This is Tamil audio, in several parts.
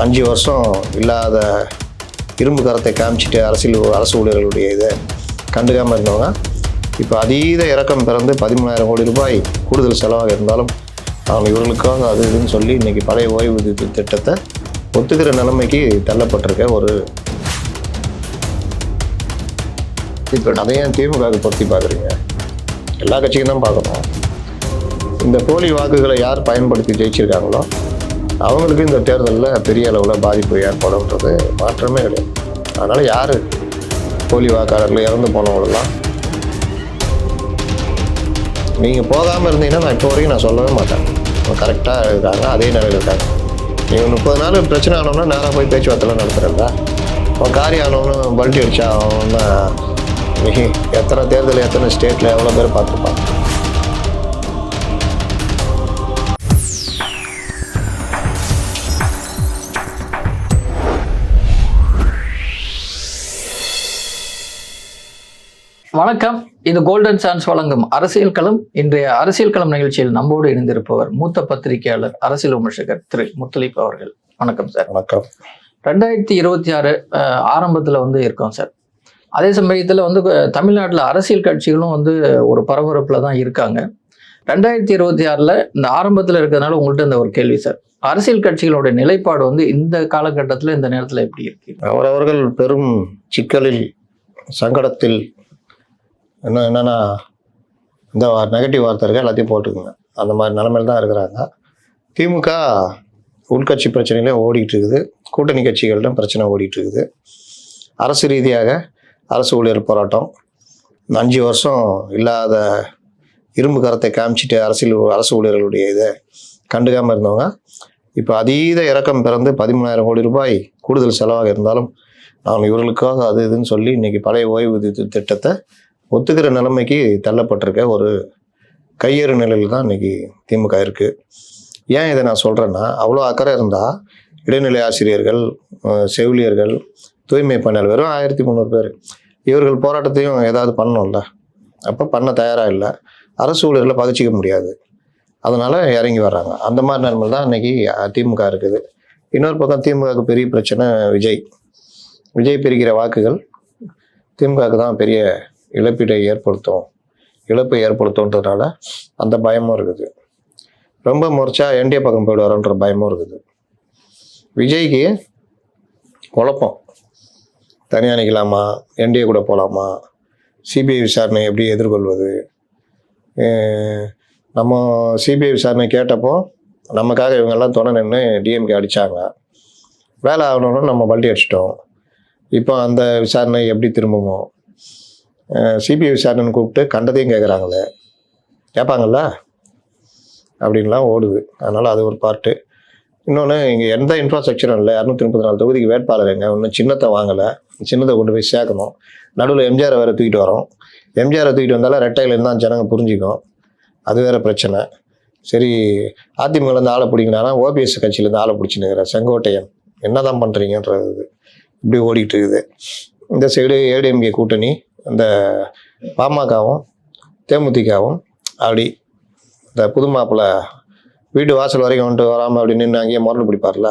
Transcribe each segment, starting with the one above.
அஞ்சு வருஷம் இல்லாத இரும்பு கரத்தை காமிச்சிட்டு அரசியல் அரசு ஊழியர்களுடைய இதை கண்டுக்காமல் இருந்தவங்க இப்போ அதீத இறக்கம் பிறந்து பதிமூணாயிரம் கோடி ரூபாய் கூடுதல் செலவாக இருந்தாலும் அவங்க இவர்களுக்காக அது இதுன்னு சொல்லி இன்னைக்கு பழைய ஓய்வூதிய திட்டத்தை ஒத்துக்கிற நிலைமைக்கு தள்ளப்பட்டிருக்க ஒரு இப்போ அதை திமுக திமுகவுக்கு பொருத்தி பார்க்குறீங்க. எல்லா கட்சியும் தான் பார்க்கணும். இந்த போலி வாக்குகளை யார் பயன்படுத்தி ஜெயிச்சிருக்காங்களோ அவங்களுக்கு இந்த தேர்தலில் பெரிய அளவில் பாதிப்பு ஏற்படும்ன்றது மாற்றமே கிடையாது. அதனால் யார் போலி வாக்காளர்கள் இறந்து போனவங்களெல்லாம்? நீங்கள் போகாமல் இருந்தீங்கன்னா நான் இப்போ வரைக்கும் நான் சொல்லவே மாட்டேன். கரெக்டாக இருக்காங்க அதே நிலையில் இருக்காங்க. நீங்கள் முப்பது நாள் பிரச்சனை ஆனோம்னா நேராக போய் பேச்சுவார்த்தைலாம் நடத்துகிறதா அவன் காரியம் ஆனவனும் பல்ட்டி அடிச்சா அவன் எத்தனை தேர்தல் எத்தனை ஸ்டேட்டில் எவ்வளோ பேர் பார்த்துருப்பான் வணக்கம். இது கோல்டன் சான்ஸ் வழங்கும் அரசியல் களம். இன்றைய அரசியல் களம் நிகழ்ச்சியில் நம்மோடு இணைந்திருப்பவர் மூத்த பத்திரிகையாளர் அரசியல் விமர்சகர் திரு முத்தலீப் அவர்கள். வணக்கம் சார் வணக்கம். ரெண்டாயிரத்தி இருபத்தி ஆறு ஆரம்பத்தில் வந்து இருக்கோம் சார் அதே சமயத்தில் வந்து தமிழ்நாட்டில் அரசியல் கட்சிகளும் வந்து ஒரு பரபரப்பில் தான் இருக்காங்க. ரெண்டாயிரத்தி இருபத்தி ஆறில் இந்த ஆரம்பத்தில் இருக்கிறதுனால உங்கள்கிட்ட இந்த ஒரு கேள்வி சார் அரசியல் கட்சிகளோட நிலைப்பாடு வந்து இந்த காலகட்டத்தில் இந்த நேரத்தில் எப்படி இருக்கு? அவரவர்கள் பெரும் சிக்கலில் சங்கடத்தில் இன்னும் என்னென்னா இந்த நெகட்டிவ் வார்த்தை இருக்கா எல்லாத்தையும் போட்டுக்குங்க. அந்த மாதிரி நிலமையில தான் இருக்கிறாங்க. திமுக உள்கட்சி பிரச்சனையிலே ஓடிட்டு இருக்குது. கூட்டணி கட்சிகளிடம் பிரச்சனை ஓடிட்டு இருக்குது. அரசு ரீதியாக அரசு ஊழியர் போராட்டம். அஞ்சு வருஷம் இல்லாத இரும்பு கரத்தை காமிச்சிட்டு அரசியல் அரசு ஊழியர்களுடைய இதை கண்டுக்காமல் இருந்தவங்க இப்போ அதீத இறக்கம் பிறந்து பதிமூணாயிரம் கோடி ரூபாய் கூடுதல் செலவாக இருந்தாலும் நான் இவர்களுக்காக அது இதுன்னு சொல்லி இன்னைக்கு பழைய ஓய்வூதிய திட்டத்தை ஒத்துக்கிற நிலைமைக்கு தள்ளப்பட்டிருக்க ஒரு கையேறு நிலையில் தான் இன்னைக்கு திமுக இருக்குது ஏன் இதை நான் சொல்கிறேன்னா அவ்வளோ அக்கறை இருந்தால் இடைநிலை ஆசிரியர்கள் செவிலியர்கள் தூய்மை பணியாளர் வெறும் ஆயிரத்தி முந்நூறு பேர். இவர்கள் போராட்டத்தையும் ஏதாவது பண்ணணும்ல. அப்போ பண்ண தயாராக இல்லை. அரசு ஊழியர்களை பகிச்சிக்க முடியாது. அதனால் இறங்கி வர்றாங்க. அந்த மாதிரி நிலைமை தான் இன்றைக்கி திமுக இருக்குது. இன்னொரு பக்கம் திமுகவுக்கு பெரிய பிரச்சனை விஜய். விஜய் பிரிக்கிற வாக்குகள் திமுகவுக்கு தான் பெரிய இழப்பீட்டை ஏற்படுத்தும். இழப்பை ஏற்படுத்தும்ன்றதுனால அந்த பயமும் இருக்குது. ரொம்ப முறைச்சா என்டிஏ பக்கம் போயிடுவாரோன்ற பயமும் இருக்குது. விஜய்க்கு குழப்பம். தனியாக நிற்கலாமா என்டிஏ கூட போகலாமா சிபிஐ விசாரணை எப்படி எதிர்கொள்வது? நம்ம சிபிஐ விசாரணை கேட்டப்போ நமக்காக இவங்கெல்லாம் துணை நின்று டிஎம்கே அடித்தாங்க வேலை ஆகணும்னு நம்ம வண்டி அடிச்சிட்டோம். இப்போ அந்த விசாரணை எப்படி திரும்புவோம் சிபிஐ விசாரணைன்னு கூப்பிட்டு கண்டதையும் கேட்குறாங்களே கேட்பாங்கல்ல அப்படின்லாம் ஓடுது. அதனால் அது ஒரு பார்ட்டு இன்னொன்று இங்கே எந்த இன்ஃப்ராஸ்ட்ரக்சரும் இல்லை. இரநூத்தி முப்பத்தி நாலு தொகுதிக்கு வேட்பாளர் எங்க? இன்னும் சின்னத்தை வாங்கலை. சின்னத்தை கொண்டு போய் சேர்க்கணும். நடுவில் எம்ஜிஆரை வேறு தூக்கிட்டு வரோம். எம்ஜிஆரை தூக்கிட்டு வந்தாலும் ரெட்டையிலேருந்து தான் ஜனங்க புரிஞ்சுக்கும். அது வேறு பிரச்சனை. சரி அதிமுகலேருந்து ஆளை பிடிங்கினாலும் ஓபிஎஸ் கட்சியிலேருந்து ஆளை பிடிச்சினுக்கிற செங்கோட்டையன். என்னதான் தான் இது. இப்படி ஓடிட்டு இருக்குது. இந்த சைடு ஏடிஎம்கே கூட்டணி இந்த பாமகவும் தேமுதிகவும் அப்படி இந்த புது மாப்பிள்ளை வீட்டு வாசல் வரைக்கும் வந்துட்டு வராமல் அப்படி நின்று அங்கேயே முரண்டு பிடிப்பார்ல.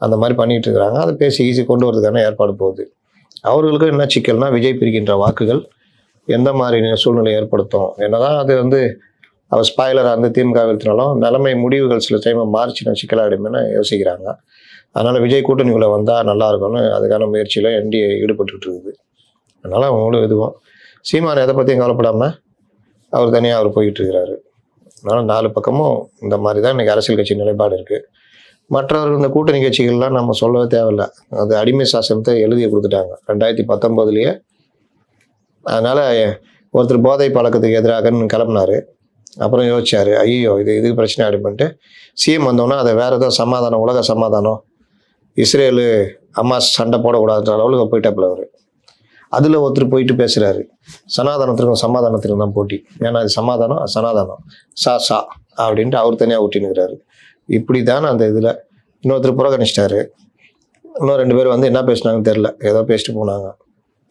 அந்த மாதிரி பண்ணிகிட்டு இருக்கிறாங்க. அதை பேசி ஈஸி கொண்டு வரதுக்கான ஏற்பாடு போகுது. அவர்களுக்கும் என்ன சிக்கல்னா விஜய் பிரிக்கின்ற வாக்குகள் எந்த மாதிரி சூழ்நிலை ஏற்படுத்தும்? என்னதான் அது வந்து அவர் ஸ்பாய்லராக இருந்து திமுக வீழ்த்தினாலும் நிலைமை முடிவுகள் சில டைம் மாறிச்சுன்னா சிக்கலாகிடுமேனு யோசிக்கிறாங்க. அதனால் விஜய் கூட்டணிக்குள்ளே வந்தால் நல்லா இருக்கும்னு அதுக்கான முயற்சியில் என்டிஏ ஈடுபட்டுக்கிட்டு இருக்குது. அதனால் அவங்களும் இதுவும் சீமான் எதை பற்றியும் கவலைப்படாமல் அவர் தனியாக அவர் போய்கிட்டு இருக்கிறாரு அதனால் நாலு பக்கமும் இந்த மாதிரி தான் இன்றைக்கி அரசியல் கட்சி நிலைப்பாடு இருக்குது மற்றவர்கள் இந்த கூட்டணி கட்சிகள்லாம் நம்ம சொல்லவே தேவையில்ல. அது அடிமை சாசனத்தை எழுதி கொடுத்துட்டாங்க. ரெண்டாயிரத்தி பத்தொம்போதுலேயே அதனால் ஒருத்தர் போதை பழக்கத்துக்கு எதிராகன்னு கிளம்புனாரு. அப்புறம் யோசிச்சார் ஐயோ இது இது பிரச்சனை ஆகிடுமென்ட்டு சிஎம் வந்தோன்னா அதை வேறு ஏதோ சமாதானம் உலக சமாதானம். இஸ்ரேலு அம்மா சண்டை போடக்கூடாதுன்ற அளவுக்கு போயிட்டாப்புல அவர். அதில் ஒருத்தர் போயிட்டு பேசுகிறாரு சனாதனத்திற்கும் சமாதானத்திற்கும் தான் போட்டி. ஏன்னா அது சமாதானம் சனாதானம் சா சா அப்படின்ட்டு அவர் தனியாக ஊட்டினுக்கிறாரு இப்படி தான் அந்த இதில் இன்னொருத்தர் புறக்கணிச்சிட்டாரு. இன்னும் ரெண்டு பேர் வந்து என்ன பேசுனாங்கன்னு தெரில ஏதோ பேசிட்டு போனாங்க.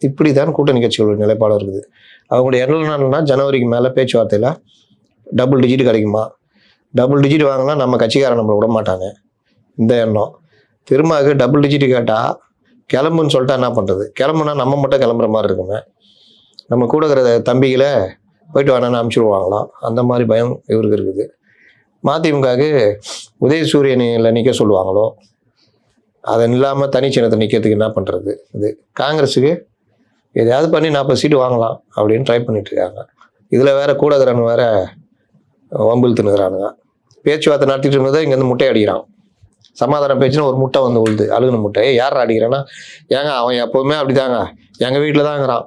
இப்படி தான் கூட்டணி கட்சிகளோட நிலைப்பாடு இருக்குது. அவங்களுடைய என்னன்னா ஜனவரிக்கு மேலே பேச்சுவார்த்தையில் டபுள் டிஜிட் கிடைக்குமா? டபுள் டிஜிட் வாங்கினா நம்ம கட்சிக்காரன் நம்மளை விட மாட்டாங்க. இந்த எண்ணம். திரும்ப டபுள் டிஜிட் கேட்டால் கிளம்புன்னு சொல்லிட்டா என்ன பண்ணுறது கிளம்புனா நம்ம மட்டும் கிளம்புற மாதிரி இருக்குமே. நம்ம கூட இருக்கிற தம்பிகளை போயிட்டு வேணான்னு அனுப்பிச்சிடுவாங்களாம். அந்த மாதிரி பயம் இவருக்கு இருக்குது. மதிமுகவுக்கு உதயசூரியனில் நிற்க சொல்லுவாங்களோ? அதன் இல்லாமல் தனிச்சின்னத்தை நிற்கிறதுக்கு என்ன பண்ணுறது இது காங்கிரஸுக்கு எதையாவது பண்ணி நாற்பது சீட்டு வாங்கலாம் அப்படின்னு ட்ரை பண்ணிட்டுருக்காங்க. இதில் வேற கூட இருக்கிறவன் வேற வம்பில் தின்னுக்கிறானுங்க பேச்சுவார்த்தை நடத்திட்டு இருந்ததை இங்கேருந்து முட்டை அடிக்கிறான் சமாதானம் பேச்சுன்னு ஒரு முட்டை வந்து உழுது அழுகுன முட்டை. யார் அடிக்கிறேன்னா ஏங்க அவன் எப்போவுமே அப்படிதாங்க. எங்கள் வீட்டில் தாங்கிறான்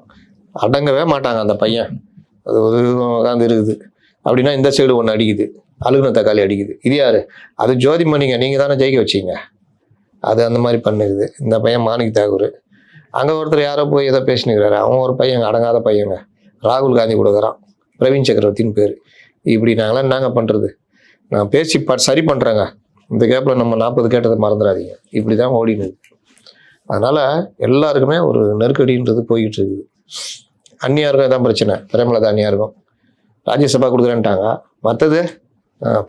அடங்கவே மாட்டாங்க அந்த பையன். அது ஒரு உட்காந்து இருக்குது. அப்படின்னா இந்த சைடு ஒன்று அடிக்குது. அழுகுன தக்காளி அடிக்குது. இது யார்? அது ஜோதிமணிங்க. நீங்கள் தானே ஜெயிக்க வச்சீங்க. அது அந்த மாதிரி பண்ணுது. இந்த பையன் மாணிக் தாகூர். அங்கே ஒருத்தர் யாரோ போய் ஏதோ பேசினுக்கிறாரு. அவன் ஒரு பையன் அடங்காத பையங்க. ராகுல் காந்தி கொடுக்குறான் பிரவீன் சக்கரவர்த்தின்னு பேர். இப்படி நாங்களாம் என்னங்க பண்ணுறது நான் பேசி ப சரி பண்ணுறேங்க இந்த கேப்பில் நம்ம நாற்பது கேட்டதை மறந்துடாதீங்க. இப்படி தான் ஓடினது அதனால் எல்லாருக்குமே ஒரு நெருக்கடின்றது போய்கிட்டு இருக்குது. அந்நியாருக்கும் இதான் பிரச்சனை. பிரேமலதா அந்நியாருக்கும் ராஜ்யசபா கொடுக்குறேன்ட்டாங்க. மற்றது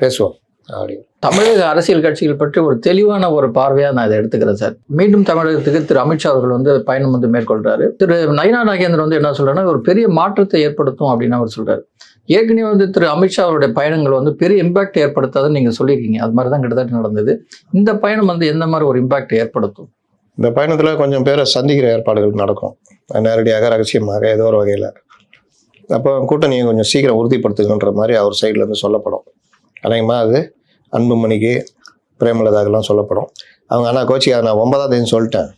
பேசுவோம். அப்படி. தமிழக அரசியல் கட்சிகள் பற்றி ஒரு தெளிவான ஒரு பார்வையாக நான் இதை எடுத்துக்கிறேன் சார். மீண்டும் தமிழகத்துக்கு திரு அமித்ஷா அவர்கள் வந்து பயணம் வந்து மேற்கொள்கிறாரு திரு நயினா நாகேந்திரன் வந்து என்ன சொல்கிறேன்னா ஒரு பெரிய மாற்றத்தை ஏற்படுத்தும் அப்படின்னு அவர் சொல்கிறார் ஏற்கனவே வந்து திரு அமித்ஷா அவருடைய பயணங்கள் வந்து பெரிய இம்பாக்ட் ஏற்படுத்தாதுன்னு நீங்க சொல்லியிருக்கீங்க. அது மாதிரி தான் கிட்டத்தட்ட நடந்தது. இந்த பயணம் வந்து எந்த மாதிரி ஒரு இம்பாக்ட் ஏற்படுத்தும்? இந்த பயணத்தில் கொஞ்சம் பேரை சந்திக்கிற ஏற்பாடுகள் நடக்கும். நேரடியாக ரகசியமாக ஏதோ ஒரு வகையில். அப்போ கூட்டணியை கொஞ்சம் சீக்கிரம் உறுதிப்படுத்துகின்ற மாதிரி அவர் சைட்லேருந்து சொல்லப்படும். அநேகமாக அது அன்புமணிக்கு பிரேமலதாக்கெல்லாம் சொல்லப்படும். அவங்க ஆனால் கோச்சி நான் ஒன்பதாம் தேதி சொல்லிட்டேன்.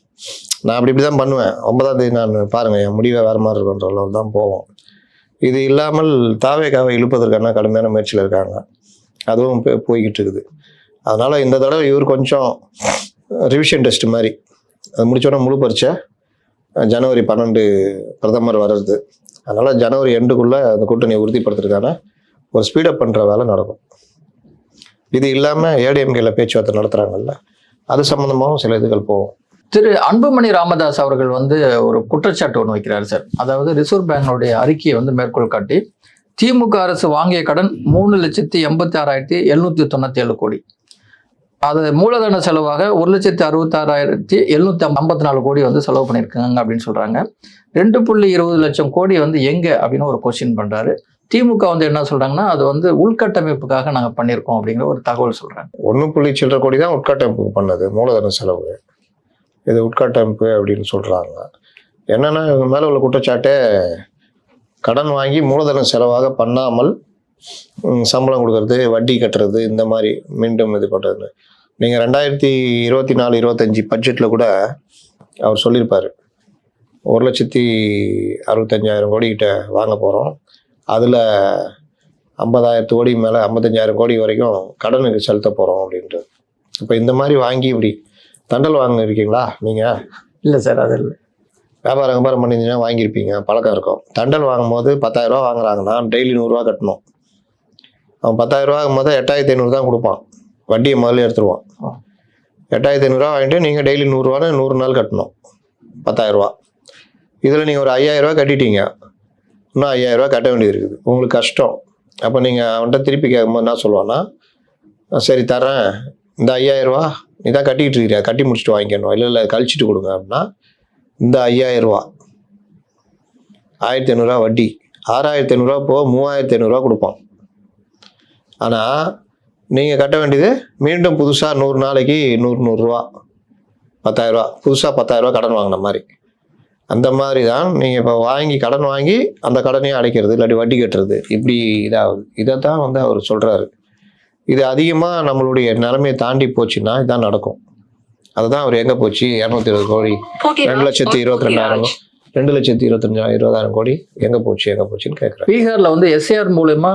நான் அப்படி இப்படி தான் பண்ணுவேன். ஒன்பதாம் தேதி நான் பாருங்கள் என் முடிவை வேறு மாதிரி இருக்குன்ற அளவு தான் போவோம். இது இல்லாமல் தாவேக்காவை இழுப்பதற்கான கடுமையான முயற்சியில் இருக்காங்க. அதுவும் இப்போ போய்கிட்டு இருக்குது அதனால் இந்த தடவை இவர் கொஞ்சம் ரிவிஷன் டெஸ்ட் மாதிரி. அது முடிச்சோடனே முழு பரீட்சை ஜனவரி பன்னெண்டு பிரதமர் வர்றது. அதனால் ஜனவரி எண்டுக்குள்ளே அந்த கூட்டணியை உறுதிப்படுத்துறதுக்கான ஒரு ஸ்பீடப் பண்ணுற வேலை நடக்கும். இது இல்லாமல் ஏடிஎம்கேல பேச்சுவார்த்தை நடத்துகிறாங்கல்ல அது சம்மந்தமாகவும் சில இதுகள் போகும். திரு அன்புமணி ராமதாஸ் அவர்கள் வந்து ஒரு குற்றச்சாட்டு ஒன்று வைக்கிறார் சார். அதாவது ரிசர்வ் பேங்கனுடைய அறிக்கையை வந்து மேற்கோள் காட்டி திமுக அரசு வாங்கிய கடன் மூணு லட்சத்தி எண்பத்தி ஆறாயிரத்தி எழுநூத்தி தொண்ணூத்தி ஏழு கோடி. அது மூலதன செலவாக ஒரு லட்சத்தி அறுபத்தாறாயிரத்தி எழுநூத்தி ஐம்பத்தி நாலு கோடி வந்து செலவு பண்ணியிருக்காங்க அப்படின்னு சொல்றாங்க. ரெண்டு புள்ளி இருபது லட்சம் கோடி வந்து எங்க அப்படின்னு ஒரு கொஸ்டின் பண்றாரு. திமுக வந்து என்ன சொல்றாங்கன்னா அது வந்து உள்கட்டமைப்புக்காக நாங்கள் பண்ணியிருக்கோம் அப்படிங்கிற ஒரு தகவல் சொல்றாங்க. ஒன்று புள்ளி சில்லற கோடி தான் உட்கட்டமைப்பு பண்ணது மூலதன செலவு. இது உட்கட்டமைப்பு அப்படின்னு சொல்கிறாங்க என்னென்னா இவங்க மேலே உள்ள குற்றச்சாட்டே கடன் வாங்கி மூலதனம் செலவாக பண்ணாமல் சம்பளம் கொடுக்கறது வட்டி கட்டுறது இந்த மாதிரி மீண்டும் இது பண்ணுறது நீங்கள் ரெண்டாயிரத்தி இருபத்தி நாலு இருபத்தஞ்சி பட்ஜெட்டில் கூட அவர் சொல்லியிருப்பார். ஒரு லட்சத்தி அறுபத்தஞ்சாயிரம் கோடிக்கிட்ட வாங்க போகிறோம் அதில் ஐம்பதாயிரத்து கோடி மேலே ஐம்பத்தஞ்சாயிரம் கோடி வரைக்கும் கடனுக்கு செலுத்த போகிறோம் அப்படின்ட்டு இப்போ இந்த மாதிரி வாங்கி இப்படி தண்டல் வாங்க இருக்கீங்களா நீங்கள் இல்ல சார் அது இல்லை. வியாபாரம் வியாபாரம் பண்ணியிருந்தீங்கன்னா வாங்கியிருப்பீங்க. பழக்கம் இருக்கும். தண்டல் வாங்கும்போது பத்தாயிரரூவா வாங்குறாங்கன்னா டெய்லி நூறுரூவா கட்டணும். அவன் பத்தாயிரரூவா போது எட்டாயிரத்தி ஐநூறு தான் கொடுப்பான். வட்டியை முதல்ல எடுத்துருவான். எட்டாயிரத்தி ஐநூறுரூவா வாங்கிட்டு நீங்கள் டெய்லி நூறுரூவான்னு நூறு நாள் கட்டணும். பத்தாயிரரூவா. இதில் நீங்கள் ஒரு ஐயாயிரரூவா கட்டிட்டீங்க. இன்னும் ஐயாயிரரூவா கட்ட வேண்டியது இருக்குது. உங்களுக்கு கஷ்டம். அப்போ நீங்கள் அவன்கிட்ட திருப்பி கேட்கும்போது என்ன சொல்லுவான்னா சரி தரேன் இந்த ஐயாயிரரூவா நீ தான் கட்டிக்கிட்டு இருக்கிறியா? கட்டி முடிச்சுட்டு வாங்கிக்கணும். இல்லை இல்லை கழிச்சிட்டு கொடுங்க அப்படின்னா இந்த ஐயாயிரரூவா ஆயிரத்தி ஐநூறுரூவா வட்டி. ஆறாயிரத்தி ஐநூறுரூவா போக மூவாயிரத்தி ஐநூறுரூவா கொடுப்போம் ஆனால் நீங்கள் கட்ட வேண்டியது மீண்டும் புதுசாக நூறு நாளைக்கு நூறு நூறுரூவா பத்தாயிரரூவா புதுசாக பத்தாயிரரூவா கடன் வாங்கின மாதிரி. அந்த மாதிரி தான் நீங்கள் இப்போ வாங்கி கடன் வாங்கி அந்த கடனையும் அடைக்கிறது இல்லாட்டி வட்டி கட்டுறது. இப்படி இதாகுது. இதை தான் வந்து அவர் சொல்கிறாரு இது அதிகமாக நம்மளுடைய நிலைமையை தாண்டி போச்சுன்னா இதான் நடக்கும். அதுதான் அவர் எங்கே போச்சு? இரநூத்தி இருபது கோடி. ரெண்டு லட்சத்தி இருபத்தி ரெண்டாயிரம். ரெண்டு லட்சத்தி இருபத்தஞ்சாயிரம் இருபதாயிரம் கோடி எங்கே போச்சு எங்கே போச்சுன்னு கேட்குறேன் பீகார்ல வந்து எஸ்ஏஆர் மூலயமா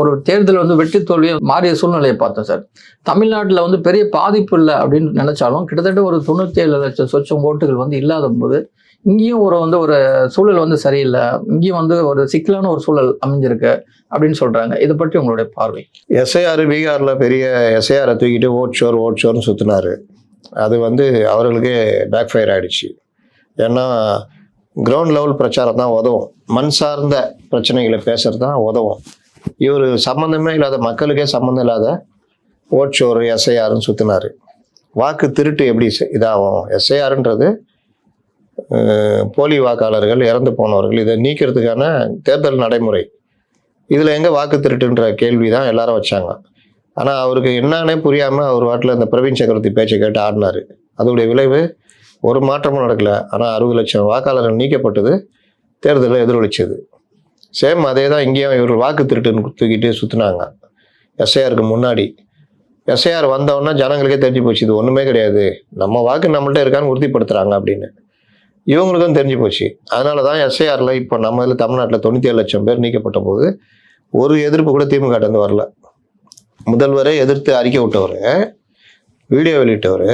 ஒரு தேர்தல் வந்து வெற்றி தோல்வியை மாறிய சூழ்நிலையை பார்த்தோம் சார். தமிழ்நாட்டில் வந்து பெரிய பாதிப்பு இல்லை அப்படின்னு நினைச்சாலும் கிட்டத்தட்ட ஒரு தொண்ணூத்தி ஏழு லட்சம் சொச்சம் ஓட்டுகள் வந்து இல்லாத போது இங்கேயும் ஒரு வந்து ஒரு சூழல் வந்து சரியில்லை. இங்கேயும் வந்து ஒரு சிக்கலான ஒரு சூழல் அமைஞ்சிருக்கு அப்படின்னு சொல்கிறாங்க இதை பற்றி உங்களுடைய பார்வை. எஸ்ஐஆர் பீகாரில் பெரிய எஸ்ஐஆரை தூக்கிட்டு ஓட் ஷோர் ஓட் ஷோர்னு சுற்றினார் அது வந்து அவர்களுக்கே பேக் ஃபயர் ஆகிடுச்சு ஏன்னா கிரவுண்ட் லெவல் பிரச்சாரம் தான் உதவும். மண் சார்ந்த பிரச்சனைகளை பேசுறது தான் உதவும். இவர் சம்மந்தமே இல்லாத மக்களுக்கே சம்மந்தம் இல்லாத ஓட் ஷோர் எஸ்ஐஆர்னு சுற்றினார் வாக்கு திருட்டு எப்படி செ- இதாகும்? எஸ்ஐஆர்ன்றது போலி வாக்காளர்கள் இறந்து போனவர்கள் இதை நீக்கிறதுக்கான தேர்தல் நடைமுறை. இதில் எங்கே வாக்கு திருட்டுன்ற கேள்வி தான் எல்லாரும் வச்சாங்க. ஆனால் அவருக்கு என்னன்னே புரியாமல் அவர் வாட்டில் இந்த பிரவீன் சக்கரவர்த்தி பேச்சை கேட்டு ஆடினார். அதோடைய விளைவு ஒரு மாற்றமும் நடக்கல. ஆனால் அறுபது லட்சம் வாக்காளர்கள் நீக்கப்பட்டது தேர்தலில் எதிரொலிச்சது. சேம் அதே தான் இங்கேயும் இவர் வாக்கு திருட்டுன்னு தூக்கிட்டு சுற்றினாங்க எஸ்ஐஆருக்கு முன்னாடி. எஸ்ஐஆர் வந்தவொடனே ஜனங்களுக்கே தெரிஞ்சு போச்சு இது ஒன்றுமே கிடையாது. நம்ம வாக்கு நம்மள்ட்ட இருக்கான்னு உறுதிப்படுத்துகிறாங்க அப்படின்னு. இவங்களுக்கும் தெரிஞ்சு போச்சு. அதனால தான் எஸ்ஐஆரில் இப்போ நம்ம இதில் தமிழ்நாட்டில் தொண்ணூற்றி ஏழு லட்சம் பேர் நீக்கப்பட்ட போது ஒரு எதிர்ப்பு கூட திமுக வந்து வரல. முதல்வரே எதிர்த்து அறிக்கை விட்டவர் வீடியோ வெளியிட்டவர்.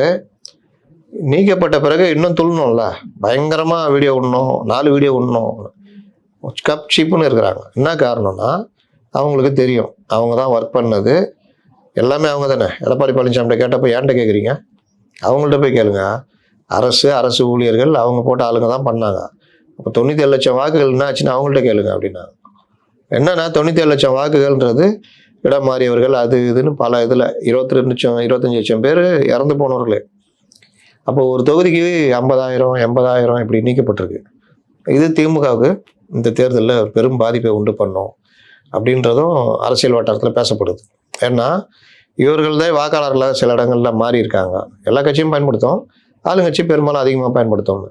நீக்கப்பட்ட பிறகு இன்னும் துள்ளணும்ல. பயங்கரமாக வீடியோ விடணும் நாலு வீடியோ விடணும். கப் சீப்புன்னு இருக்கிறாங்க. என்ன காரணம்னா அவங்களுக்கு தெரியும். அவங்க தான் ஒர்க் பண்ணது. எல்லாமே அவங்க தானே. எடப்பாடி பழனிசாமிகிட்ட கேட்டப்போ ஏன்ட்ட கேட்குறீங்க அவங்கள்ட்ட போய் கேளுங்க. அரசு அரசு ஊழியர்கள் அவங்க போட்ட ஆளுங்க தான் பண்ணாங்க. அப்போ தொண்ணூற்றி ஏழு லட்சம் வாக்குகள் என்ன ஆச்சுன்னு அவங்கள்ட்ட கேளுங்க அப்படின்னா. என்னன்னா தொண்ணூற்றி ஏழு லட்சம் வாக்குகள்ன்றது இடம் மாறியவர்கள் அது இதுன்னு பல இதில் இருபத்தி ரெண்டு லட்சம் இருபத்தஞ்சி லட்சம் பேர் இறந்து போனவர்களே. அப்போ ஒரு தொகுதிக்கு ஐம்பதாயிரம் எண்பதாயிரம் இப்படி நீக்கப்பட்டிருக்கு. இது திமுகவுக்கு இந்த தேர்தலில் பெரும் பாதிப்பை உண்டு பண்ணும் அப்படின்றதும் அரசியல் வட்டாரத்தில் பேசப்படுது. ஏன்னா இவர்கள் தான் வாக்காளர்களாக சில இடங்களில் மாறி இருக்காங்க எல்லா கட்சியும் பயன்படுத்தும். ஆளுங்கட்சி பெரும்பாலும் அதிகமாக பயன்படுத்துவாங்க.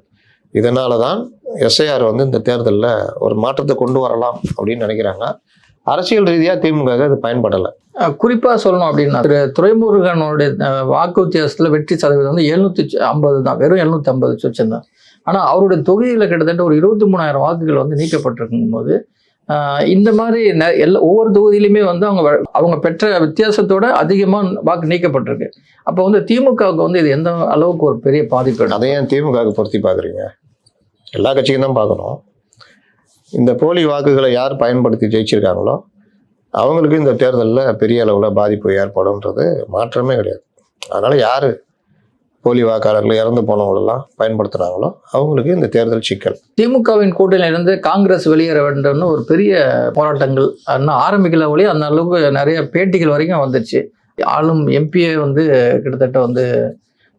இதனால தான் எஸ்ஐஆர் வந்து இந்த தேர்தலில் ஒரு மாற்றத்தை கொண்டு வரலாம் அப்படின்னு நினைக்கிறாங்க. அரசியல் ரீதியாக திமுக அது பயன்படலை. குறிப்பாக சொல்லணும் அப்படின்னா திரு துரைமுருகனுடைய வாக்கு வித்தியாசத்தில் வெற்றி சதவீதம் வந்து எழுநூற்றி ஐம்பது தான். வெறும் எழுநூற்றி ஐம்பது சொச்சம் தான். ஆனால் அவருடைய தொகுதியில் கிட்டத்தட்ட ஒரு இருபத்தி மூணாயிரம் வாக்குகள் வந்து நீக்கப்பட்டிருக்கும் போது இந்த மாதிரி எல்லா ஒவ்வொரு தொகுதியிலுமே வந்து அவங்க அவங்க பெற்ற வித்தியாசத்தோட அதிகமாக வாக்கு நீக்கப்பட்டிருக்கு. அப்போ வந்து திமுகவுக்கு வந்து இது எந்த அளவுக்கு ஒரு பெரிய பாதிப்பு அதையும் திமுகவுக்கு பொருத்தி பார்க்குறீங்க. எல்லா கட்சிக்கும் தான் பார்க்கணும். இந்த போலி வாக்குகளை யார் பயன்படுத்தி ஜெயிச்சிருக்காங்களோ அவங்களுக்கு இந்த தேர்தலில் பெரிய அளவில் பாதிப்பு ஏற்படும்ன்றது மாற்றமே கிடையாது. அதனால் யார் போலி வாக்காளர்கள் இறந்து போனவங்களெல்லாம் பயன்படுத்துகிறாங்களோ அவங்களுக்கு இந்த தேர்தல் சிக்கல். திமுகவின் கூட்டணியில இருந்து காங்கிரஸ் வெளியேற வேண்டும்னு ஒரு பெரிய போராட்டங்கள் இன்னும் ஆரம்பிக்கல அந்த அளவுக்கு நிறைய பேட்டிகள் வரைக்கும் வந்துருச்சு. ஆளும் எம்பியை வந்து கிட்டத்தட்ட வந்து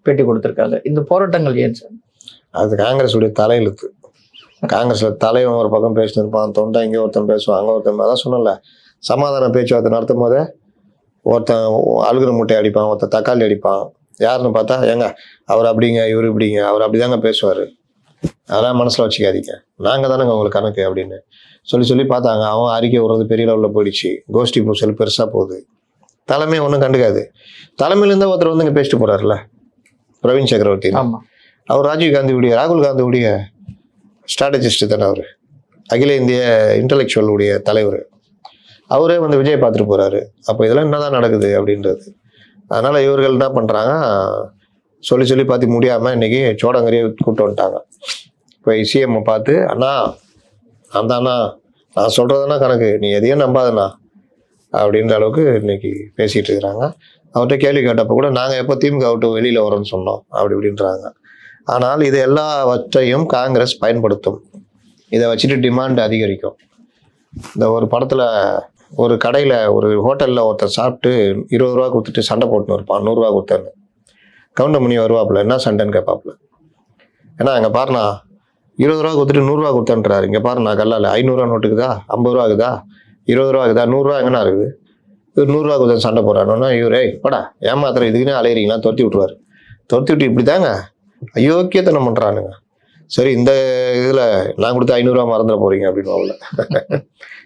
பேட்டி கொடுத்துருக்காங்க. இந்த போராட்டங்கள் ஏன் சார்? அது காங்கிரஸுடைய தலையெழுத்து. காங்கிரஸில் தலைவன் ஒரு பக்கம் பேசிட்டு இருப்பான் தொண்டை இங்கே ஒருத்தன் பேசுவான் அங்கே ஒருத்தன் அதான் சொன்னல சமாதான பேச்சுவார்த்தை நடத்தும் போதே ஒருத்தன் அழுகுற முட்டை அடிப்பான் ஒருத்தன் தக்காளி அடிப்பான். யாருன்னு பார்த்தா ஏங்க அவர் அப்படிங்க இவர் இப்படிங்க அவர் அப்படிதாங்க பேசுவார். அதெல்லாம் மனசில் வச்சுக்காதீங்க. நாங்கள் தானேங்க உங்களுக்கு கணக்கு அப்படின்னு சொல்லி சொல்லி பார்த்தாங்க. அவன் அறிக்கை விடுறது பெரிய லெவலில் போயிடுச்சு. கோஷ்டி பூசல் பெருசாக போகுது. தலைமை ஒன்றும் கண்டுக்காது. தலைமையிலேருந்து ஒருத்தர் வந்து இங்கே பேசிட்டு போகிறாருல பிரவீன் சக்கரவர்த்தி அவர் ராஜீவ் காந்தியுடைய ராகுல் காந்தியுடைய ஸ்ட்ராட்டஜிஸ்ட் தானே அவர். அகில இந்திய இன்டலெக்சுவல் உடைய தலைவர். அவரே வந்து விஜய் பார்த்துட்டு போறாரு. அப்போ இதெல்லாம் என்னதான் நடக்குது அப்படின்றது. அதனால் இவர்கள் என்ன பண்ணுறாங்க சொல்லி சொல்லி பார்த்து முடியாமல் இன்றைக்கி சோடங்கரியை கூப்பிட்டு வந்துட்டாங்க. இப்போ சிஎம் பார்த்து அண்ணா நான் தானா நான் சொல்கிறதுனா கணக்கு. நீ எதையும் நம்பாதண்ணா. அப்படின்ற அளவுக்கு இன்றைக்கி பேசிகிட்டு இருக்கிறாங்க. அவர்கிட்ட கேள்வி கேட்டப்போ கூட நாங்கள் எப்போ திமுக விட்டு வெளியில் வரோம்னு சொன்னோம். அப்படி இப்படின்றாங்க. ஆனால் இது எல்லாவற்றையும் காங்கிரஸ் பயன்படுத்தும். இதை வச்சுட்டு டிமாண்ட் அதிகரிக்கும். இந்த ஒரு படத்தில் ஒரு கடையில் ஒரு ஹோட்டலில் ஒருத்தர் சாப்பிட்டு இருபது ரூபா கொடுத்துட்டு சண்டை போட்டுன்னு இருப்பான் நூறுரூவா கொடுத்தாரு கவுண்டமணி வருவாப்புல என்ன சண்டைன்னு? கேட்பாப்புல ஏன்னா அங்கே பாருண்ணா இருபது ரூபா கொடுத்துட்டு நூறுரூவா கொடுத்தன்றாரு. இங்கே பாருண்ணா கல்லால் ஐநூறுரூவா நோட்டுக்குதா? ஐம்பது ரூபா ஆகுதா? இருபது ரூபா ஆகுதா? நூறுரூவா எங்கண்ணா இருக்குது? இவர் நூறுரூவா கொடுத்து சண்டை போடுறாருன்னா இவரே படா ஏமாத்திரம் இதுக்குன்னே அலையிறீங்களா? துரத்தி விட்ருவாரு துரத்தி விட்டு இப்படி தாங்க அயோக்கியத்தனம் பண்ணுறானுங்க சரி இந்த இதில் நான் கொடுத்து ஐநூறுரூவா மறந்துட போகிறீங்க அப்படின்னு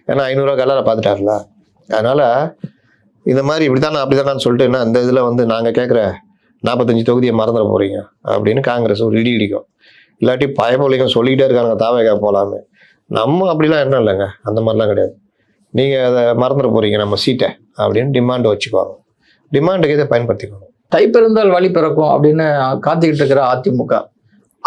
ஏன்னா ஐநூறுரூவா கல்லார பார்த்துட்டாருல அதனால் இந்த மாதிரி இப்படி தானே அப்படி தானு சொல்லிட்டு என்ன இந்த இதில் வந்து நாங்கள் கேட்குற நாற்பத்தஞ்சு தொகுதியை மறந்துட போகிறீங்க அப்படின்னு காங்கிரஸ் ஒரு இடி இடிக்கும். இல்லாட்டி பயப்பொழிக்கும் சொல்லிக்கிட்டே இருக்காங்க தாவேகா போகலான்னு நம்ம அப்படிலாம் என்ன இல்லைங்க. அந்த மாதிரிலாம் கிடையாது. நீங்கள் அதை மறந்துட போகிறீங்க நம்ம சீட்டை அப்படின்னு டிமாண்ட் வச்சுக்குவாங்க. டிமாண்டுக்கு இதை பயன்படுத்திக்கணும். தை பிறந்தால் வழி பிறக்கும் அப்படின்னு காத்துக்கிட்டு இருக்கிற அதிமுக.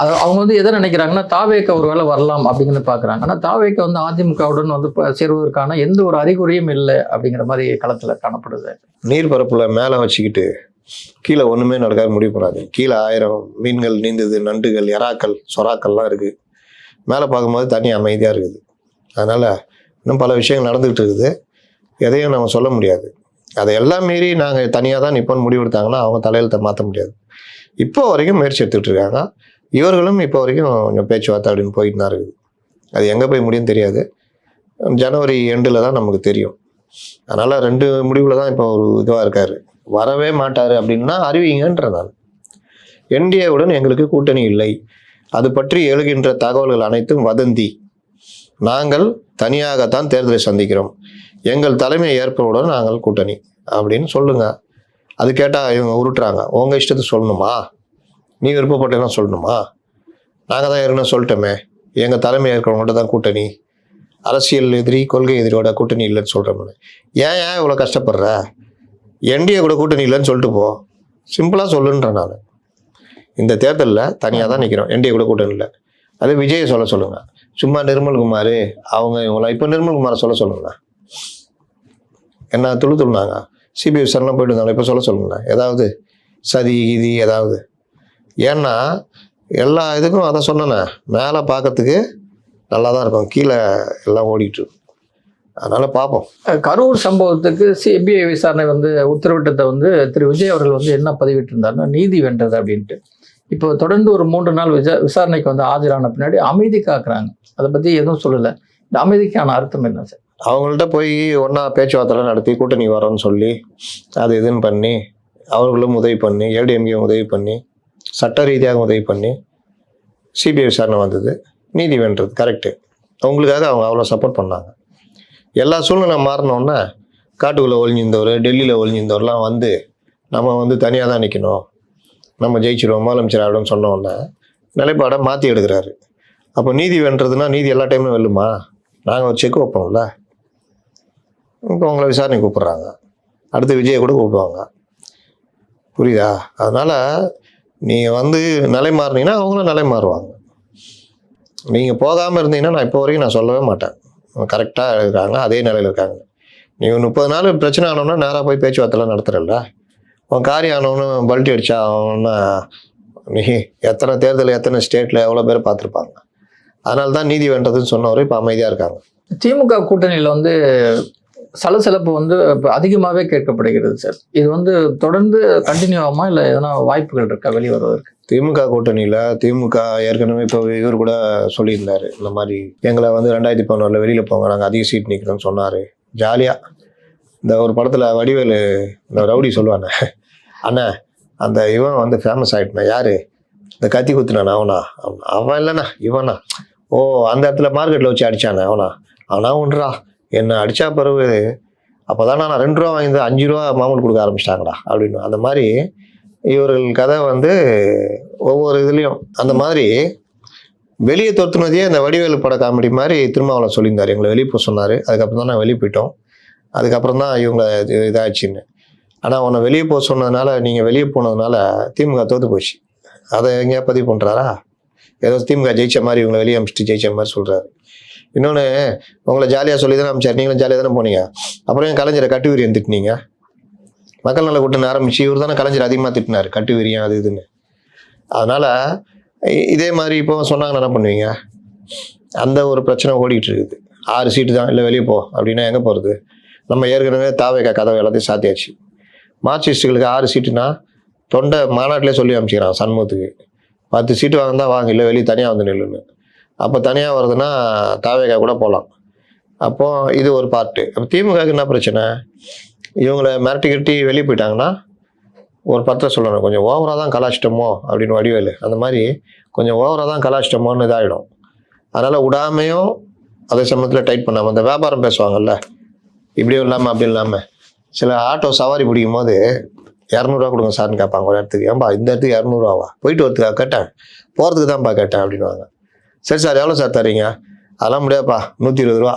அவங்க வந்து எதை நினைக்கிறாங்கன்னா தாவேக்க ஒரு வேலை வரலாம் அப்படிங்கிறது பார்க்குறாங்க ஆனால் தாவேக்க வந்து அதிமுகவுடன் வந்து சேருவதற்கான எந்த ஒரு அறிகுறியும் இல்லை அப்படிங்கிற மாதிரி களத்தில் காணப்படுது. நீர்பரப்பில் மேலே வச்சுக்கிட்டு கீழே ஒன்றுமே நடக்காது முடிவு பண்ணாது கீழே ஆயிரம் மீன்கள் நீந்தது நண்டுகள் எறாக்கள் சொறாக்கள்லாம் இருக்குது மேலே பார்க்கும்போது தண்ணி அமைதியாக இருக்குது. அதனால் இன்னும் பல விஷயங்கள் நடந்துக்கிட்டு இருக்குது. எதையும் நம்ம சொல்ல முடியாது. அதை எல்லாம் மீறி நாங்கள் தனியாக தான் நிப்போன்னு முடிவு எடுத்தாங்கன்னா அவங்க தலையெழுத்தை மாற்ற முடியாது. இப்போ வரைக்கும் முயற்சி எடுத்துகிட்டு இருக்காங்க. இவர்களும் இப்போ வரைக்கும் கொஞ்சம் பேச்சுவார்த்தை அப்படின்னு போயிட்டு தான் இருக்குது. அது எங்கே போய் முடியும் தெரியாது. ஜனவரி எண்டில் தான் நமக்கு தெரியும். அதனால் ரெண்டு முடிவில் தான் இப்போ ஒரு இதுவாக இருக்கார். வரவே மாட்டார் அப்படின்னா அறிவிங்கன்ற நான் என்டிஏவுடன் எங்களுக்கு கூட்டணி இல்லை. அது பற்றி எழுகின்ற தகவல்கள் அனைத்தும் வதந்தி. நாங்கள் தனியாகத்தான் தேர்தலை சந்திக்கிறோம். எங்கள் தலைமை ஏற்பவுடன் நாங்கள் கூட்டணி. அப்படின்னு சொல்லுங்க. அது கேட்டால் இவங்க உருட்டுறாங்க. உங்கள் இஷ்டத்தை சொல்லணுமா? நீ விருப்பப்பட்டதான் சொல்லணுமா? நாங்கள் தான் ஏற்கனவே சொல்லிட்டோமே. எங்கள் தலைமை இருக்கிறவங்கள்ட்ட தான் கூட்டணி. அரசியல் எதிரி கொள்கை எதிரியோட கூட்டணி இல்லைன்னு சொல்கிறோம்னு ஏன் ஏன் இவ்வளோ கஷ்டப்படுற? என்டிஏ கூட கூட்டணி இல்லைன்னு சொல்லிட்டு போ. சிம்பிளாக சொல்லுன்றேன் நான். இந்த தேர்தலில் தனியாக தான் நிற்கிறோம் என்டிஏ கூட கூட்டணி இல்லை. அது விஜயை சொல்ல சொல்லுங்கள் சும்மா நிர்மல்குமார் அவங்க இவங்களாம் இப்போ நிர்மல்குமாரை சொல்ல சொல்லுங்கண்ணா என்ன துளு துளுனாங்க? சிபிஐ விசாரணை போயிட்டு இருந்தாங்க இப்போ சொல்ல சொல்லுங்களேன். ஏதாவது சதி கிதி ஏதாவது? ஏன்னா எல்லா இதுக்கும் அதை சொன்னேனே மேலே பார்க்கறதுக்கு நல்லா தான் இருக்கும். கீழே எல்லாம் ஓடிட்டு. அதனால பார்ப்போம். கரூர் சம்பவத்துக்கு சிபிஐ விசாரணை வந்து உத்தரவிட்டதை வந்து திரு. விஜய் அவர்கள் வந்து என்ன பதிவிட்டிருந்தாருன்னா நீதி வென்றது அப்படின்ட்டு. இப்போ தொடர்ந்து ஒரு மூன்று நாள் விசா விசாரணைக்கு வந்து ஆஜரான பின்னாடி அமைதி காக்குறாங்க. அதை பற்றி எதுவும் சொல்லலை. இந்த அமைதிக்கான அர்த்தம் என்ன சார்? அவங்கள்ட்ட போய் ஒன்றா பேச்சுவார்த்தை நடத்தி கூட்டணி வரோன்னு சொல்லி அது இதுன்னு பண்ணி அவர்களும் உதவி பண்ணி ஏடிஎம்கேயும் உதவி பண்ணி சட்ட ரீதியாக உதவி பண்ணி சிபிஐ விசாரணை வந்தது. நீதி வென்றது கரெக்டு அவங்களுக்காக அவங்க அவ்வளோ சப்போர்ட் பண்ணாங்க. எல்லா சூழ்நிலை மாறினோன்னா காட்டுக்குள்ளே ஒழிஞ்சிருந்தவர் டெல்லியில் ஒழிஞ்சிருந்தவர்லாம் வந்து நம்ம வந்து தனியாக தான் நிற்கணும் நம்ம ஜெயிச்சிருவோம் முதலமைச்சர் ஆகிடும் சொன்னோன்னே நிலைப்பாடை மாற்றி எடுக்கிறாரு. அப்போ நீதி வென்றதுன்னா நீதி எல்லா டைமும் வெல்லுமா? நாங்கள் ஒரு செக் வைப்போம்ல. இப்போ உங்களை விசாரணை கூப்பிட்றாங்க. அடுத்து விஜயை கூட கூப்பிடுவாங்க. புரியுதா? அதனால் நீங்கள் வந்து நிலை மாறினீங்கன்னா அவங்களும் நிலை மாறுவாங்க. நீங்கள் போகாமல் இருந்தீங்கன்னா நான் இப்போ வரைக்கும் நான் சொல்லவே மாட்டேன். கரெக்டாக இருக்காங்க அதே நிலையில் இருக்காங்க. நீங்கள் முப்பது நாள் பிரச்சனை ஆனோன்னா நேராக போய் பேச்சுவார்த்தைலாம் நடத்துகிறல்ல உன் காரியம் ஆனவனு பல்ட்டி அடிச்சா அவனா நீ எத்தனை தேர்தல் எத்தனை ஸ்டேட்டில் எவ்வளோ பேர் பார்த்துருப்பாங்க? அதனால தான் நீதி வேண்டதுன்னு சொன்னவரை இப்போ அமைதியாக இருக்காங்க. திமுக கூட்டணியில் வந்து சலசலப்பு வந்து இப்போ அதிகமாகவே கேட்கப்படுகிறது சார் இது வந்து தொடர்ந்து கண்டினியூ ஆகுமா? இல்லை எதனா வாய்ப்புகள் இருக்கா வெளியே வருவதற்கு? திமுக கூட்டணியில் திமுக ஏற்கனவே இப்போ இவர் கூட சொல்லியிருந்தார் இந்த மாதிரி எங்களை வந்து ரெண்டாயிரத்தி பதினோரில் வெளியில் போங்க நாங்கள் அதிக சீட் நிற்கிறோம்னு சொன்னார். ஜாலியாக இந்த ஒரு படத்தில் வடிவேலு இந்த ரவுடி சொல்லுவானே அண்ணா அந்த இவன் வந்து ஃபேமஸ் ஆகிட்டான் யார்? இந்த கத்தி குத்துனானா அவனா? அவன் அவன் இல்லைண்ணா இவனா. ஓ அந்த இடத்துல மார்க்கெட்டில் வச்சு அடித்தானே அவனா? அவனா ஒன்றா என்னை அடித்தா பிறகு அப்போ தான் நான் ரெண்டு ரூபா வாங்கி அஞ்சு ரூபா மாமூல் கொடுக்க ஆரம்பிச்சிட்டாங்கடா அப்படின்னு. அந்த மாதிரி இவர்கள் கதை வந்து ஒவ்வொரு இதுலேயும் அந்த மாதிரி வெளியே துரத்துனதே அந்த வடிவேலு பட காமெடி மாதிரி திருமாவளவன் சொல்லியிருந்தார். எங்களை வெளியே போக சொன்னார். அதுக்கப்புறம் தான் நான் வெளியே போயிட்டோம். அதுக்கப்புறம் தான் இவங்க இது- ஆனால் உன்னை வெளியே போக சொன்னதுனால நீங்கள் வெளியே போனதுனால திமுக தோத்து போச்சு. அதை எங்கேயா பதிவு பண்ணுறாரா ஏதோ திமுக ஜெயிச்ச மாதிரி இவங்களை வெளியே அமிச்சிட்டு ஜெயிச்ச மாதிரி சொல்கிறாரு இன்னொன்று உங்களை ஜாலியாக சொல்லி தானே அமிச்சார். நீங்களும் ஜாலியாக தானே போனீங்க. அப்புறம் ஏன் கலைஞரை கட்டு வீரியம் திட்டினீங்க? மக்கள் நல கூட்டணி ஆரம்பிச்சு இவர் தானே கலைஞர் அதிகமாக திட்டினார். கட்டு வீரியம் அது இதுன்னு. அதனால் இதே மாதிரி இப்போ சொன்னாங்கன்னா என்ன பண்ணுவீங்க? அந்த ஒரு பிரச்சனை ஓடிட்டு இருக்குது. ஆறு சீட்டு தான். இல்லை வெளியே போ. அப்படின்னா எங்கே போகிறது நம்ம ஏற்கனவே தாவேக்கா கதவை எல்லாத்தையும் சாத்தியாச்சு. மார்க்சிஸ்டுகளுக்கு ஆறு சீட்டுனா தொண்டை மாநாட்டிலே சொல்லி அனுப்பிச்சிக்கிறான் சண்முகத்துக்கு. பத்து சீட்டு வாங்கினா வாங்க இல்லை வெளியே தனியாக வந்து நில்லுன்னு. அப்போ தனியாக வருதுன்னா தாவேகா கூட போகலாம் அப்போ இது ஒரு பார்ட்டு அப்போ திமுகவுக்கு என்ன பிரச்சனை? இவங்களை மிரட்டி கட்டி வெளியே போயிட்டாங்கன்னா ஒரு படத்தில் சொல்லணும் கொஞ்சம் ஓவராக தான் கலாச்சிட்டோமோ அப்படின்னு வடிவேலு. அந்த மாதிரி கொஞ்சம் ஓவராக தான் கலாச்சிட்டோமோன்னு இதாகிடும் அதனால் விடாமையும் அதே சமயத்தில் டைட் பண்ணாமல் அந்த வியாபாரம் பேசுவாங்கல்ல இப்படியும் இல்லாமல் அப்படி இல்லாமல் சில ஆட்டோ சவாரி பிடிக்கும் போது இரநூறுவா கொடுங்க சார்னு கேட்பாங்க ஒரு இடத்துக்கு. ஏன்பா இந்த இடத்துக்கு இரநூறுவாவா போயிட்டு வரதுக்காக கேட்டேன். போகிறதுக்கு தான்ப்பா கேட்டேன் அப்படின்னுவாங்க. சரி சார் எவ்வளோ சார் தரீங்க? அதெல்லாம் முடியாதுப்பா நூற்றி இருபது ரூபா.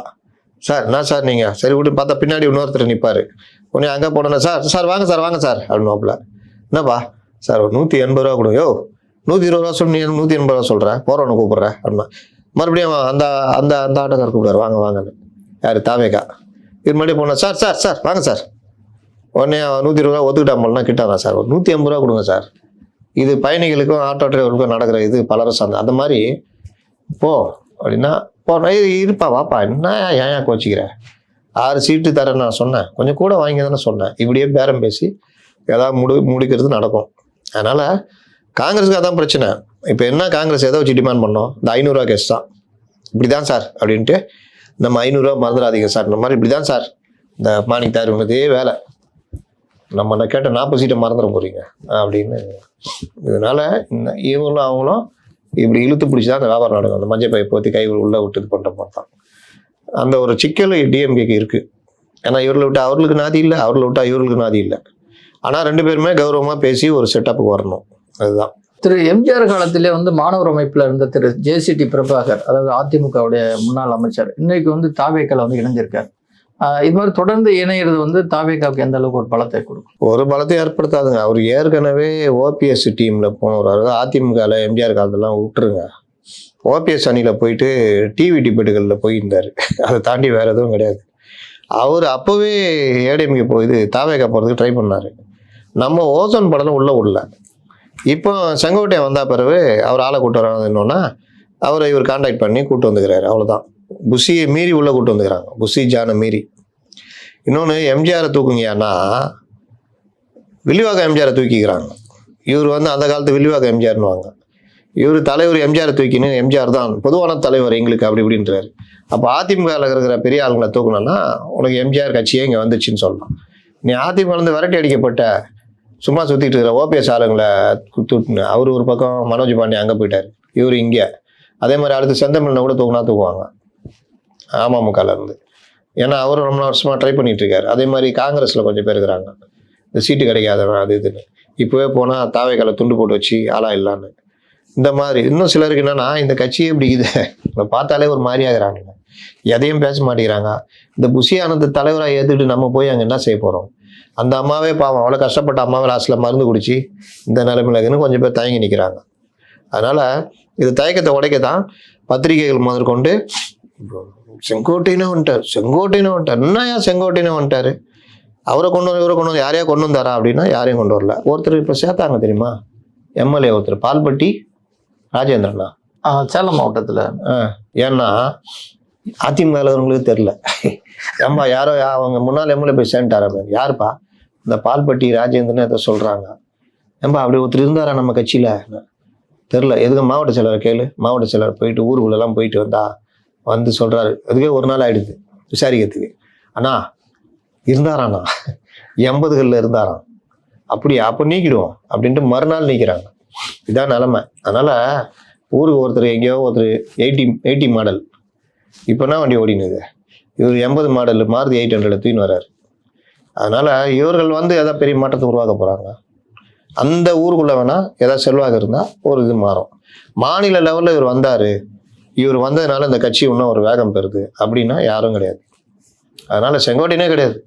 சார் என்ன சார் நீங்கள் சரி விட்டு பார்த்தா பின்னாடி இன்னொருத்தர் நிற்பார் உடனே அங்கே போனோன்னா சார் சார் வாங்க சார் வாங்க சார் அப்படின்னு என்னப்பா? சார் ஒரு நூற்றி எண்பது ரூபா கொடுங்க. யோ நூற்றி இருபது ரூபா சொல்லி நூற்றி எண்பது ரூபா சொல்கிறேன் போகிறவனை கூப்பிட்றேன் அப்படின்னா. மறுபடியும் அந்த அந்த அந்த ஆட்டோக்கார் கூப்பிடுறாரு வாங்க வாங்கன்னு யார் தாவேக்கா. இது மாதிரி போனால் சார் சார் சார் வாங்க சார். உடனே அவன் நூற்றி இருபது ரூபா ஒத்துக்கிட்டா போலனா சார்? ஒரு நூற்றி எண்பது ரூபா கொடுங்க சார். இது பயணிகளுக்கும் ஆட்டோ டிரைவருக்கும் நடக்கிற இது பலரும் சார்ந்த அந்த மாதிரி போ அப்படின்னா போ இருப்பா வாப்பா. என்ன ஏன் ஏன் கோச்சிக்கிற? ஆறு சீட்டு தரேன் நான் சொன்னேன். கொஞ்சம் கூட வாங்கி தானே சொன்னேன். இப்படியே பேரம் பேசி ஏதாவது முடி முடிக்கிறது நடக்கும். அதனால் காங்கிரஸுக்கு அதான் பிரச்சனை. இப்போ என்ன காங்கிரஸ் எதை வச்சு டிமாண்ட் பண்ணோம்? இந்த ஐநூறுரூவா கேஸ் தான். இப்படி தான் சார் அப்படின்ட்டு நம்ம ஐநூறுரூவா மறந்துடாதீங்க சார். இந்த மாதிரி இப்படி தான் சார். இந்த மாணிக் தார் இதே வேலை. நம்ம நான் கேட்ட நாற்பது சீட்டை மறந்துட போகிறீங்க அப்படின்னு. இதனால் இந்த இவங்களும் அவங்களும் இப்படி இழுத்து பிடிச்சி தான் அந்த வியாபாரம் நடக்கும். அந்த மஞ்சள் பையை போற்றி கை உள்ளே விட்டு இது பண்ணுற மாதிரி தான். அந்த ஒரு சிக்கல் டிஎம்கேக்கு இருக்குது ஏன்னா இவர்களை விட்டு அவர்களுக்கு நாதி இல்லை அவர்களை விட்டு இவர்களுக்கு நாதி இல்லை. ஆனால் ரெண்டு பேருமே கௌரவமாக பேசி ஒரு செட்டப்புக்கு வரணும். அதுதான். திரு எம்ஜிஆர் காலத்திலே வந்து மாணவர் அமைப்பில் இருந்த திரு ஜேசிடி பிரபாகர் அதாவது அதிமுகவுடைய முன்னாள் அமைச்சர் இன்னைக்கு வந்து தாவேக்கலை வந்து இணைஞ்சிருக்கார். இது மாதிரி தொடர்ந்து இணையிறது வந்து தாவேகாவுக்கு எந்த அளவுக்கு ஒரு பலத்தை கொடுக்கும்? ஒரு பலத்தை ஏற்படுத்தாதுங்க. அவர் ஏற்கனவே ஓபிஎஸ் டீமில் போனவர் அதாவது அதிமுகவில் எம்ஜிஆர் காலத்துலாம் விட்டுருங்க. ஓபிஎஸ் அணியில் போயிட்டு டிவி டிபேட்டுகளில் போயிருந்தார். அதை தாண்டி வேற எதுவும் கிடையாது. அவர் அப்போவே ஏடிஎம்கே போய் இது தாவேக்கா போகிறதுக்கு ட்ரை பண்ணார். நம்ம ஓசோன் படலம் உள்ளே விடல. இப்போ செங்கோட்டையன் வந்த பிறகு அவர் ஆளை கூட்டு வராதுன்னொன்னா அவரை இவர் காண்டாக்ட் பண்ணி கூப்பிட்டு வந்துக்கிறாரு. அவ்வளோதான் புஷியை மீறி உள்ளே கூட்டு வந்துக்கிறாங்க. புஷி ஜானை மீறி. இன்னொன்று எம்ஜிஆரை தூக்குங்கன்னா வில்லிவாக எம்ஜிஆரை தூக்கிக்கிறாங்க. இவர் வந்து அந்த காலத்து வில்லிவாக்க எம்ஜிஆர்னுவாங்க இவர் தலைவர் எம்ஜிஆரை தூக்கின்னு எம்ஜிஆர் தான் பொதுவான தலைவர் எங்களுக்கு அப்படி இப்படின்றாரு. அப்போ அதிமுகவில் இருக்கிற பெரிய ஆளுங்களை தூக்கணும்னா உனக்கு எம்ஜிஆர் கட்சியே இங்கே வந்துச்சுன்னு சொல்லலாம். நீ அதிமுகலேருந்து விரட்டி அடிக்கப்பட்ட சும்மா சுற்றிட்டு இருக்கிற ஓபிஎஸ் ஆளுங்களை தூட்டுன்னு அவர் ஒரு பக்கம் மனோஜ் பாண்டே அங்கே போயிட்டார். இவர் இங்கே. அதே மாதிரி அடுத்து செந்தமிழனை கூட தூக்குனா தூக்குவாங்க. அமமுகலேருந்து. ஏன்னா அவர் ரொம்ப வருஷமாக ட்ரை பண்ணிட்டு இருக்காரு அதே மாதிரி காங்கிரஸில் கொஞ்சம் பேர் இருக்கிறாங்க. இந்த சீட்டு கிடைக்காதவன் அது இதுன்னு. இப்போவே போனால் தாவைக்கால துண்டு போட்டு வச்சு ஆளாக இல்லான்னு. இந்த மாதிரி இன்னும் சிலருக்கு என்னென்னா இந்த கட்சியே இப்படி இது. இதை பார்த்தாலே ஒரு மாதிரி ஆகுறானுங்க எதையும் பேச மாட்டேங்கிறாங்க. இந்த புஷி ஆனந்த தலைவராக ஏற்றுக்கிட்டு நம்ம போய் அங்கே என்ன செய்ய போகிறோம் அந்த அம்மாவே பாவம் அவ்வளோ கஷ்டப்பட்ட அம்மாவே லாஸ்ட்டில் மருந்து குடிச்சு இந்த நிலைமையில கொஞ்சம் பேர் தயங்கி நிற்கிறாங்க அதனால் இது தயக்கத்தை உடைக்க தான் பத்திரிகைகள் முதற்கொண்டு செங்கோட்டையினே வந்துட்டார். செங்கோட்டையினே வந்துட்டார். என்னையா செங்கோட்டையினே வந்துட்டாரு? அவரை கொண்டு வந்து இவரை கொண்டு வந்து யாரையா கொண்டு வந்தாரா அப்படின்னா யாரையும் கொண்டு வரல. ஒருத்தர் இப்போ சேர்த்தாங்க தெரியுமா? எம்எல்ஏ ஒருத்தர் பால்பட்டி ராஜேந்திரனா? சேலம் மாவட்டத்தில். ஆ, ஏன்னா அதிமுக இருக்கிறவங்களுக்கு தெரில ஏம்பா யாரோ யா- அவங்க முன்னாள் எம்எல்ஏ போய் சேர்ந்துட்டாரா யாருப்பா? இந்த பால்பட்டி ராஜேந்திரன் ஏதோ சொல்கிறாங்க ஏம்பா அப்படி ஒருத்தர் இருந்தாரா நம்ம கட்சியில்? தெரில எதுக்கு மாவட்ட செயலர் கேளு. மாவட்ட செயலர் போயிட்டு ஊருக்குள்ளெல்லாம் போயிட்டு வந்தா வந்து சொல்கிறாரு அதுக்கே ஒரு நாள் ஆயிடுது விசாரிக்கிறதுக்கு. அண்ணா இருந்தாராண்ணா? எண்பதுகளில் இருந்தாராம். அப்படியா? அப்போ நீக்கிடுவோம் அப்படின்ட்டு மறுநாள் நீக்கிறாங்க. இதான் நிலமை. அதனால் ஊருக்கு ஒருத்தர் எங்கேயோ ஒருத்தர் எயிட்டி எயிட்டி மாடல். இப்போ என்ன வண்டி ஓடினுது? இவர் எண்பது மாடல் மாருதி எயிட் ஹண்ட்ரட் தூக்கின்னு வர்றாரு அதனால் இவர்கள் வந்து எதாவது பெரிய மாற்றத்தை உருவாக்க போகிறாங்க அந்த ஊருக்குள்ளே வேணால் ஏதாவது செல்வாக்கு இருந்தால் ஒரு இது மாறும். மாநில லெவலில் இவர் வந்தார். இவர் வந்ததுனால இந்த கட்சி இன்னும் ஒரு வேகம் பெறுது அப்படின்னா யாரும் கிடையாது. அதனால் செங்கோட்டையனே கிடையாது.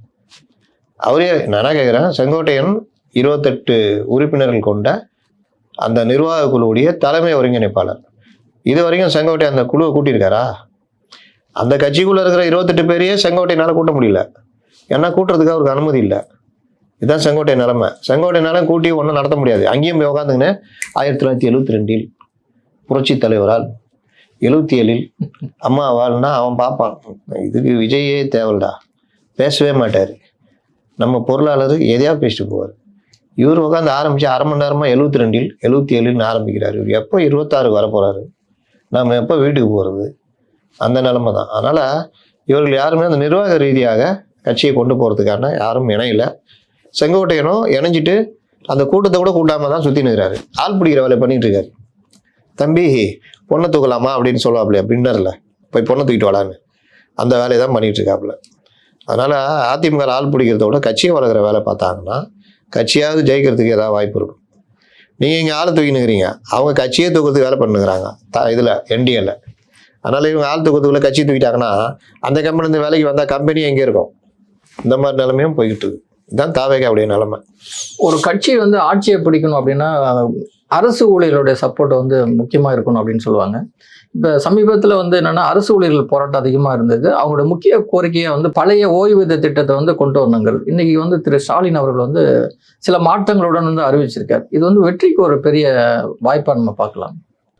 அவரே நான் கேட்குறேன் செங்கோட்டையன் இருபத்தெட்டு உறுப்பினர்கள் கொண்ட அந்த நிர்வாக குழுவுடைய தலைமை ஒருங்கிணைப்பாளர். இது வரைக்கும் செங்கோட்டை அந்த குழுவை கூட்டியிருக்காரா? அந்த கட்சிக்குள்ளே இருக்கிற இருபத்தெட்டு பேரையே செங்கோட்டையினால் கூட்ட முடியல. ஏன்னா கூட்டுறதுக்கு அவருக்கு அனுமதி இல்லை. இதுதான் செங்கோட்டை நிலைமை. செங்கோட்டையினால கூட்டி ஒன்றும் நடத்த முடியாது. அங்கேயும் போய் உட்காந்துங்கன்னு ஆயிரத்தி தொள்ளாயிரத்தி எழுபத்தி ரெண்டில் புரட்சி தலைவரால் எழுபத்தி ஏழில் அம்மா வாழ்னா அவன் பார்ப்பான் இதுக்கு விஜயே தேவல்டா. பேசவே மாட்டார். நம்ம பொருளாளர் எதையா பேசிட்டு போவார். இவர் உட்காந்து ஆரம்பித்து அரை மணி நேரமா எழுபத்தி ரெண்டில் எழுபத்தி ஏழுன்னு ஆரம்பிக்கிறார். இவர் எப்போ இருபத்தாறு வர போகிறாரு நம்ம எப்போ வீட்டுக்கு போகிறது அந்த நிலமை தான். அதனால் இவர்கள் யாருமே அந்த நிர்வாக ரீதியாக கட்சியை கொண்டு போகிறதுக்கான யாரும் இணையில. செங்கோட்டையனும் இணைஞ்சிட்டு அந்த கூட்டத்தை கூட கூட்டாமல் தான் சுற்றி நிற்கிறாரு. ஆள் பிடிக்கிற வேலை பண்ணிகிட்டு இருக்காரு. தம்பி பொண்ணை தூக்கலாமா அப்படின்னு சொல்லுவாப்ல அப்படின்னார்ல போய் பொண்ணை தூக்கிட்டு வாடான்னு. அந்த வேலையை தான் பண்ணிட்டு இருக்காப்புல அதனால் அதிமுக ஆள் பிடிக்கிறத விட கட்சியை வளர்க்குற வேலை பார்த்தாங்கன்னா கட்சியாவது ஜெயிக்கிறதுக்கு ஏதாவது வாய்ப்பு இருக்கும். நீங்கள் இங்கே ஆள் தூக்கினுக்கிறீங்க அவங்க கட்சியே தூக்கிறதுக்கு வேலை பண்ணுங்கிறாங்க த இதில் என்டிஎல்ல அதனால் இவங்க ஆள் தூக்கத்துக்குள்ளே கட்சி தூக்கிட்டாங்கன்னா அந்த கம்பெனி இந்த வேலைக்கு வந்தால் கம்பெனி எங்கே இருக்கும்? இந்த மாதிரி நிலைமையும் போய்கிட்டு இருக்கு இதுதான் தாவேகாவுடைய நிலைமை. ஒரு கட்சி வந்து ஆட்சியை பிடிக்கணும் அப்படின்னா அரசு ஊழியர்களுடைய சப்போர்ட் வந்து முக்கியமாக இருக்கணும் அப்படின்னு சொல்லுவாங்க. இப்போ சமீபத்தில் வந்து என்னென்னா அரசு ஊழியர்கள் போராட்டம் அதிகமாக இருந்தது. அவங்களோட முக்கிய கோரிக்கையை வந்து பழைய ஓய்வூதிய திட்டத்தை வந்து கொண்டு வரணுங்கள் இன்றைக்கி வந்து திரு ஸ்டாலின் அவர்கள் வந்து சில மாற்றங்களுடன் வந்து அறிவிச்சிருக்கார். இது வந்து வெற்றிக்கு ஒரு பெரிய வாய்ப்பாக நம்ம பார்க்கலாம்.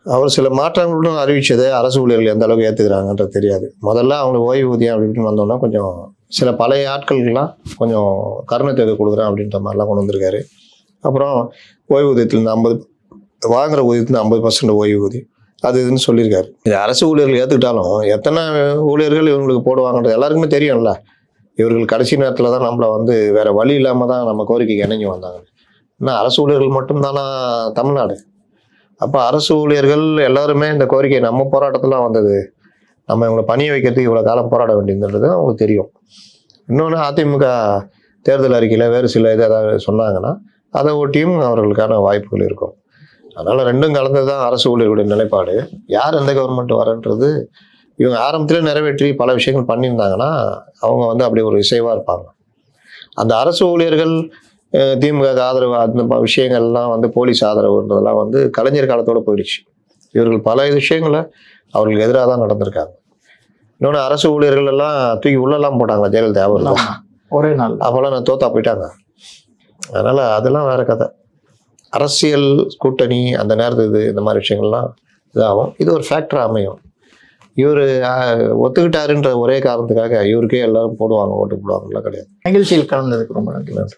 அவர் சில மாற்றங்களுடன் அறிவித்தது அரசு ஊழியர்கள் எந்த அளவுக்கு ஏற்றுக்கிறாங்கன்றது தெரியாது. முதல்ல அவங்க ஓய்வூதியம் அப்படின்னு வந்தோன்னா கொஞ்சம் சில பழைய ஆட்களுக்கெல்லாம் கொஞ்சம் கருணை தொகை கொடுக்குறேன் அப்படின்ற மாதிரிலாம் கொண்டு வந்திருக்காரு. அப்புறம் ஓய்வூதியத்துலேருந்து ஐம்பது வாங்குற ஊதியத்தில் ஐம்பது பர்சன்ட் ஓய்வூதியம் அது இதுன்னு சொல்லியிருக்காரு. இது அரசு ஊழியர்கள் ஏற்றுக்கிட்டாலும் எத்தனை ஊழியர்கள் இவங்களுக்கு போடுவாங்கன்றது எல்லாருக்குமே தெரியும்ல. இவர்கள் கடைசி நேரத்தில் தான் நம்மளை வந்து வேற வழி இல்லாமல் தான் நம்ம கோரிக்கைக்கு இணங்கி வந்தாங்க. இன்னும் அரசு ஊழியர்கள் மட்டும்தானா தமிழ்நாடு? அப்போ அரசு ஊழியர்கள் எல்லாருமே இந்த கோரிக்கை நம்ம போராட்டத்தில் வந்தது. நம்ம இவங்களை பணிய வைக்கிறதுக்கு இவ்வளோ காலம் போராட வேண்டியதுன்றது அவங்களுக்கு தெரியும். இன்னொன்று அதிமுக தேர்தல் அறிக்கையில் வேறு சில இது ஏதாவது சொன்னாங்கன்னா அதை ஒட்டியும் அவர்களுக்கான வாய்ப்புகள் இருக்கும். அதனால் ரெண்டும் கலந்தது தான் அரசு ஊழியர்களுடைய நிலைப்பாடு. யார் எந்த கவர்மெண்ட் வரன்றது இவங்க ஆரம்பத்திலே நிறைவேற்றி பல விஷயங்கள் பண்ணியிருந்தாங்கன்னா அவங்க வந்து அப்படி ஒரு இசைவாக இருப்பாங்க. அந்த அரசு ஊழியர்கள் திமுக ஆதரவு அந்த விஷயங்கள்லாம் வந்து போலீஸ் ஆதரவுன்றதெல்லாம் வந்து கலைஞர் காலத்தோட போயிடுச்சு. இவர்கள் பல விஷயங்களை அவர்களுக்கு எதிராக தான் நடந்திருக்காங்க. இன்னொன்று அரசு ஊழியர்கள் எல்லாம் தூக்கி உள்ளெல்லாம் போட்டாங்க ஜெயலலிதா? அவர். ஆமா. ஒரே நாள். அப்போல்லாம் நான் தோத்தா போயிட்டாங்க. அதனால் அதெல்லாம் வேற கதை. அரசியல் கூட்டணி அந்த நேரத்து இது இந்த மாதிரி விஷயங்கள்லாம் இதாகும். இது ஒரு ஃபேக்டராக அமையும். இவர் ஒத்துக்கிட்டாருன்ற ஒரே காரணத்துக்காக இவருக்கே எல்லாரும் போடுவாங்க ஓட்டு போடுவாங்கலாம் கிடையாது. நிகழ்ச்சியில் கலந்ததுக்கு ரொம்ப நன்றி.